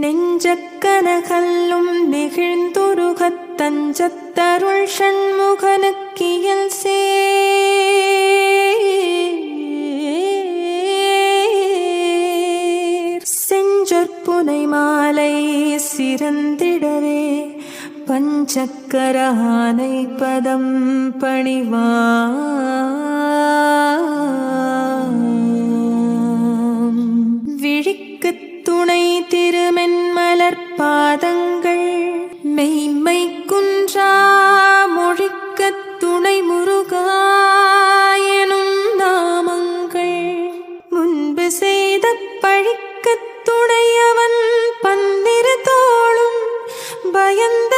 நெஞ்சக்கனகல்லும் நெகிழ்ந்துருகத் தஞ்சத்தருள் ஷண்முகனுக்கியல் சேர் செஞ்சொற்புனை மாலை சிறந்திடவே பஞ்சக்கரானை பதம் பணிவா. விழிக்கு துணை திரு துணையவன் பன்னிரு தோளும் பயந்த